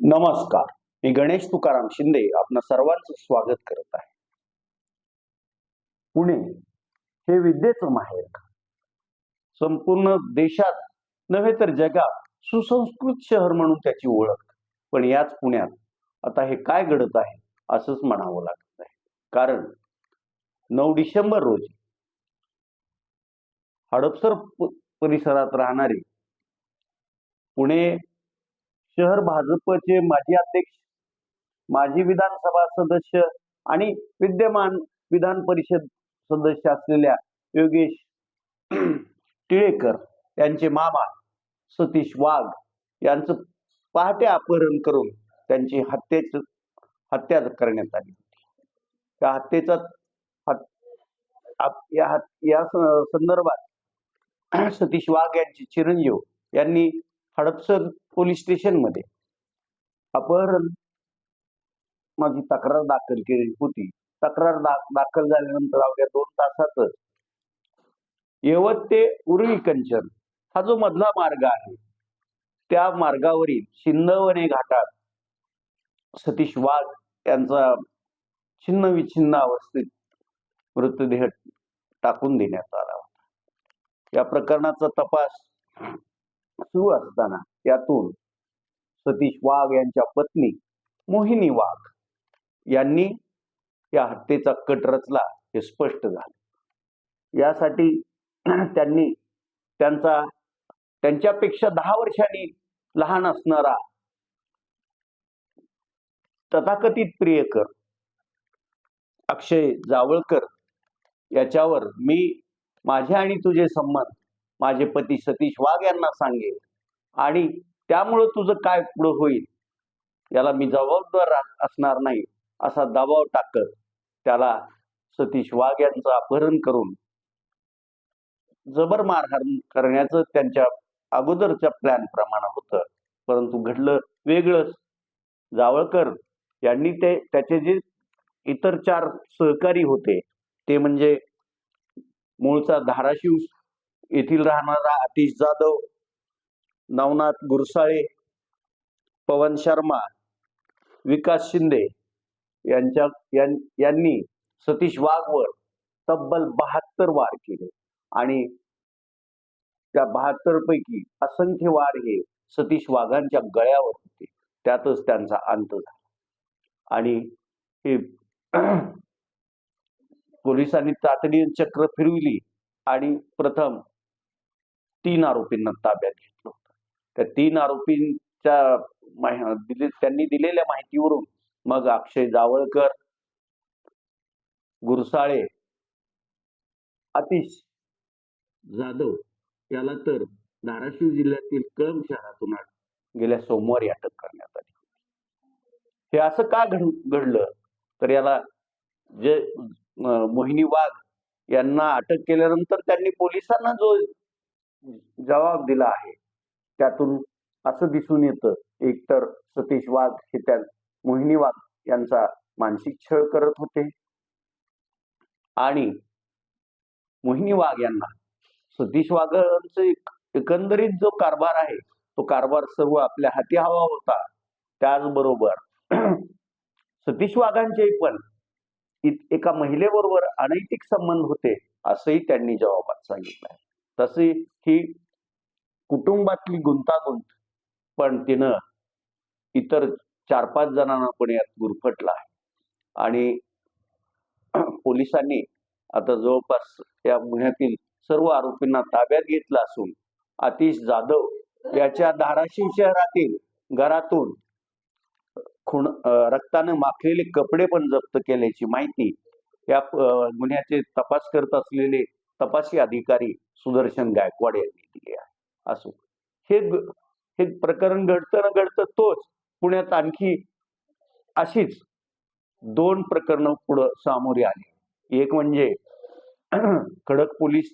नमस्कार. मी गणेश तुकाराम शिंदे आपणा सर्वांचं स्वागत करत आहे. पुणे हे विद्येचं माहेर संपूर्ण देशात नव्हे तर जगात सुसंस्कृत शहर म्हणून त्याची ओळख. पण याच पुण्यात आता हे काय घडत आहे असंच म्हणावं लागत आहे. कारण नऊ डिसेंबर रोजी हडपसर परिसरात राहणारी पुणे शहर भाजपचे माजी अध्यक्ष माजी विधानसभा सदस्य आणि विद्यमान विधान परिषद सदस्य असलेल्या योगेश टिळेकर यांचे मामा सतीश वाघ यांचं पहाटे अपहरण करून त्यांची हत्येच हत्या करण्यात आली होती. त्या हत्येचा आप- या या स- संदर्भात सतीश वाघ यांचे चिरंजीव यांनी हडपसर पोलीस स्टेशनमध्ये अपहरण माझी तक्रार दाखल केली होती. तक्रार दा- दाखल झाल्यानंतर अवघ्या दोन तासातच यवत ते उर्वी कंचन हा जो मधला मार्ग आहे त्या मार्गावरील शिंदवणे घाटात सतीश वाघ यांचा छिन्न विछिन्न अवस्थेत मृतदेह टाकून देण्यात आला होता. या प्रकरणाचा तपास सुरू असताना त्यातून सतीश वाघ यांच्या पत्नी मोहिनी वाघ यांनी या हत्येचा कट रचला हे स्पष्ट झाले. यासाठी त्यांनी त्यांचा त्यांच्यापेक्षा दहा वर्षांनी लहान असणारा तथाकथित प्रियकर अक्षय जावळकर याच्यावर मी माझे आणि तुझे संबंध माझे पती सतीश वाघ यांना सांगेल. आणि त्यामुळं तुझं काय पुढं होईल? याला मी जबाबदार असणार नाही असा दबाव टाकत त्याला सतीश वाघ यांचं अपहरण करून जबर मारहाण करण्याचं त्यांच्या अगोदरच्या प्लॅन प्रमाणे होतं. परंतु घडलं वेगळंच. जावळकर यांनी ते त्याचे जे इतर चार सहकारी होते ते म्हणजे मूळचा धाराशिव येथील राहणारा आतिश जाधव नवनाथ गुरसाळे पवन शर्मा विकास शिंदे यांच्या यांनी सतीश वाघवर तब्बल बहात्तर वार केले. आणि त्या बहात्तर पैकी असंख्य वार हे सतीश वाघांच्या गळ्यावर होते. त्यातच त्यांचा अंत झाला. आणि हे पोलिसांनी तातडीने चक्र फिरविली आणि प्रथम तीन आरोपींना ताब्यात घेतलं होतं. त्या तीन आरोपींच्या दिले- त्यांनी दिलेल्या माहितीवरून मग अक्षय जावळकर गुरसाळे अतिश जाधव याला तर धाराशिव जिल्ह्यातील कळंब शहरातून गेल्या सोमवारी अटक करण्यात आली. हे असं का घड घडलं? तर याला जे मोहिनी वाघ यांना अटक केल्यानंतर त्यांनी पोलिसांना जो जबाब दिला आहे. त्यातून असं दिसून येतं एकतर सतीश वाघ हे त्या मोहिनी वाघ यांचा मानसिक छळ करत होते आणि मोहिनी वाघ यांना सतीश वाघांचं एक एकंदरीत जो कारभार आहे तो कारभार सर्व आपल्या हाती हवा होता. त्याचबरोबर सतीश वाघांचे पण एका महिलेबरोबर अनैतिक संबंध होते असंही त्यांनी जबाबात सांगितलं आहे तशी ही कुटुंबातली गुंतागुंत पण तिनं इतर चार पाच जणांना पण यात गुरफटला आहे. आणि पोलिसांनी आता जवळपास या गुन्ह्यातील सर्व आरोपींना ताब्यात घेतला असून आतिश जाधव याच्या धाराशिव शहरातील घरातून खूण रक्तानं माखलेले कपडे पण जप्त केल्याची माहिती या गुन्ह्याचे तपास करत असलेले तपासी अधिकारी सुदर्शन गायकवाड यांनी दिली आहे. असो. हे हे प्रकरण घडतं ना घडतं तोच. पुण्यात आणखी अशीच दोन प्रकरणं पुढं सामोरी आली. एक म्हणजे खडक पोलीस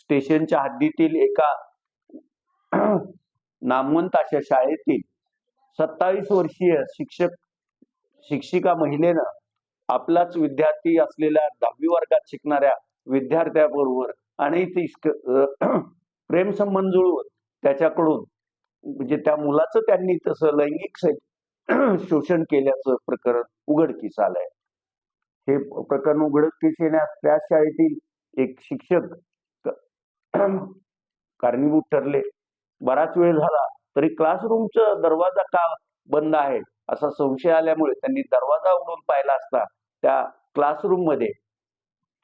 स्टेशनच्या हद्दीतील एका नामवंत अशा शाळेतील सत्तावीस वर्षीय शिक्षक शिक्षिका महिलेनं आपलाच विद्यार्थी असलेल्या दहावी वर्गात शिकणाऱ्या विद्यार्थ्याबरोबर अनैतिक प्रेम प्रेमसंबंध जुळवून त्याच्याकडून म्हणजे त्या मुलाचं त्यांनी तसं लैंगिक शोषण केल्याचं प्रकरण उघडकीस आलंय. हे प्रकरण उघडकीस येण्यास त्या शाळेतील एक शिक्षक कारणीभूत ठरले. बराच वेळ झाला तरी क्लासरूमचा दरवाजा का बंद आहे असा संशय आल्यामुळे त्यांनी दरवाजा उघडून पाहिला असता त्या क्लासरूममध्ये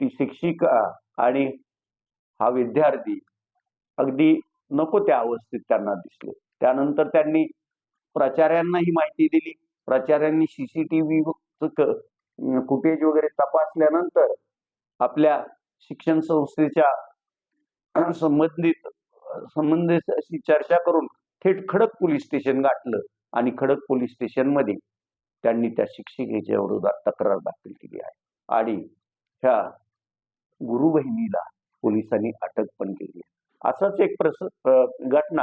ती शिक्षिका आणि हा विद्यार्थी अगदी नको त्या अवस्थेत त्यांना दिसले. त्यानंतर त्यांनी प्राचार्यांना ही माहिती दिली. प्राचार्यांनी सीसीटीव्ही फुटेज वगैरे तपासल्यानंतर आपल्या शिक्षण संस्थेच्या संबंधित संबंधित अशी चर्चा करून थेट खडक पोलीस स्टेशन गाठलं आणि खडक पोलीस स्टेशनमध्ये त्यांनी त्या शिक्षिकेच्या विरोधात तक्रार दाखल केली आहे. आणि ह्या गुरु बहिणीला पोलिसांनी अटक पण केली. आहे असाच एक प्रस घटना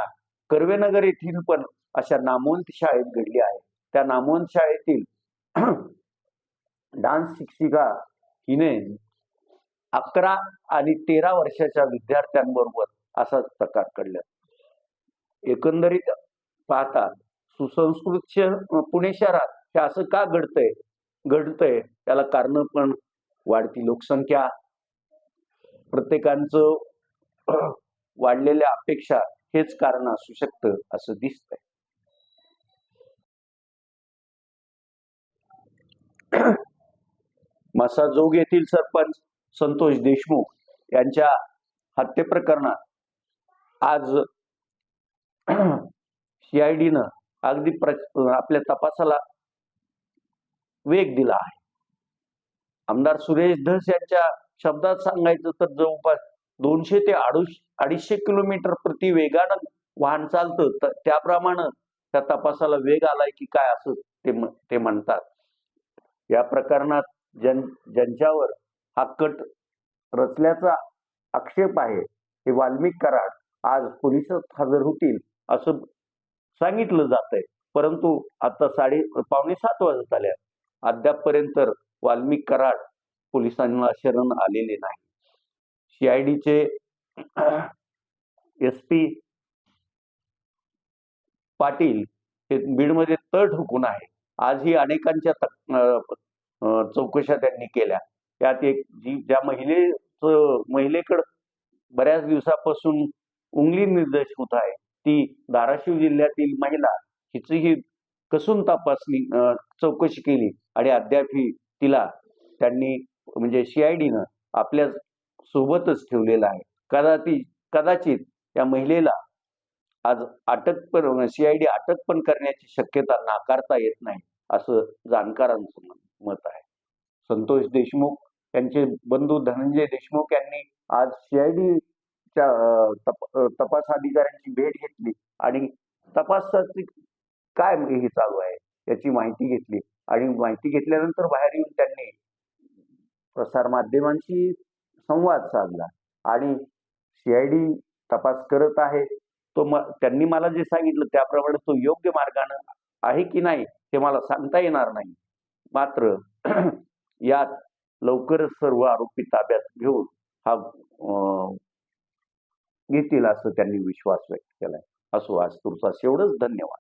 कर्वेनगर येथील पण अशा नामवंत शाळेत घडली आहे. त्या नामवंत शाळेतील डान्स शिक्षिका हिने अकरा आणि तेरा वर्षाच्या विद्यार्थ्यांबरोबर असाच प्रकार घडला. एकंदरीत पाहता सुसंस्कृत पुणे शहरात हे असं का घडतंय घडतंय? त्याला कारण पण वाढती. लोकसंख्या प्रत्येकांचं वाढलेल्या अपेक्षा हेच कारण असू शकतं असं दिसतंय. मसाजोग येथील सरपंच संतोष देशमुख यांच्या हत्येप्रकरणात आज सीआयडीनं अगदी प्र आपल्या तपासाला वेग दिला आहे. आमदार सुरेश धस यांच्या शब्दात सांगायचं तर जवळपास दोनशे ते अडीच अडीचशे किलोमीटर प्रति वेगानं वाहन चालतं. तर त्याप्रमाणे त्या तपासाला वेग आलाय की काय असं ते ते म्हणतात. या प्रकरणात ज्यां ज्यांच्यावर हा कट रचल्याचा आक्षेप आहे हे वाल्मिक कराड आज पोलिसात हजर होतील असं सांगितलं जात आहे परंतु आता साडे पावणे सात वाजत आल्या अद्यापपर्यंत वाल्मिक कराड पोलिसांना शरण आलेले नाही. सीआयडीचे एस पी पाटील हे बीडमध्ये तळ ठोकून आहे. आजही अनेकांच्या चौकशा त्यांनी केल्या. त्यात एक जी ज्या महिलेचं महिलेकडं बऱ्याच दिवसापासून उंगली निर्देश होत आहे ती धाराशिव जिल्ह्यातील महिला हिचीही कसून तपासणी चौकशी केली आणि अद्यापही तिला त्यांनी म्हणजे सीआयडीनं आपल्या सोबतच ठेवलेलं आहे. कदाचित कदाचित या महिलेला आज अटक पण सीआयडी अटक पण करण्याची शक्यता नाकारता येत नाही असं जाणकारांचं मत- आहे. संतोष देशमुख यांचे बंधू धनंजय देशमुख यांनी आज सीआयडीच्या तप तपास अधिकाऱ्यांची भेट घेतली आणि तपासाची काय हे चालू आहे याची माहिती घेतली आणि माहिती घेतल्यानंतर बाहेर येऊन त्यांनी प्रसार माध्यमांशी संवाद साधला. आणि सीआयडी तपास करत आहे. तो म त्यांनी मला जे सांगितलं त्याप्रमाणे तो योग्य मार्गानं आहे की नाही हे मला सांगता येणार नाही. मात्र यात लवकरच सर्व आरोपी ताब्यात घेऊन हा घेतील असं त्यांनी विश्वास व्यक्त केलाय. असो आज तुमचा एवढंच धन्यवाद.